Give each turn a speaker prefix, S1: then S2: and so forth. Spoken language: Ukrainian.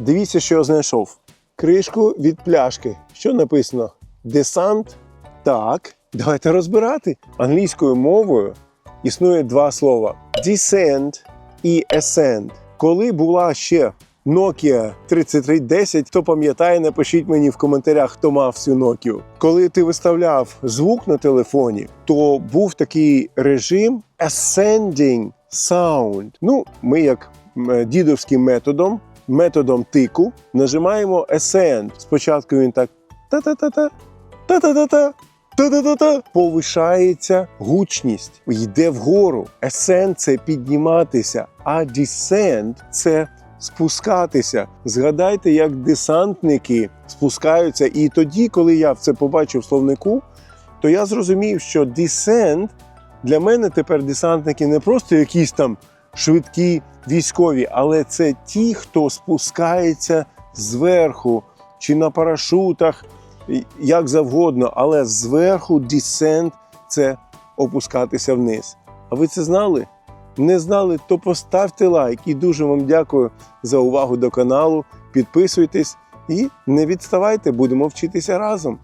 S1: Дивіться, що я знайшов. Кришку від пляшки. Що написано? Десант. Так, давайте розбирати. Англійською мовою існує два слова: descent і ascend. Коли була ще Nokia 3310, хто пам'ятає, напишіть мені в коментарях, хто мав цю Nokia. Коли ти виставляв звук на телефоні, то був такий режим ascending sound. Ну, ми як м, дідовським методом, методом тику, нажимаємо ascend. Спочатку він так та-та-та-та, та-та-та-та. Та-та-та-та. Повишається гучність, йде вгору. Ascend – це підніматися, а descent – це спускатися. Згадайте, як десантники спускаються. І тоді, коли я це побачив в словнику, то я зрозумів, що descent для мене тепер десантники не просто якісь там швидкі військові, але це ті, хто спускається зверху чи на парашутах, як завгодно, але зверху descent – це опускатися вниз. А ви це знали? Не знали, то поставте лайк і дуже вам дякую за увагу до каналу. Підписуйтесь і не відставайте, будемо вчитися разом.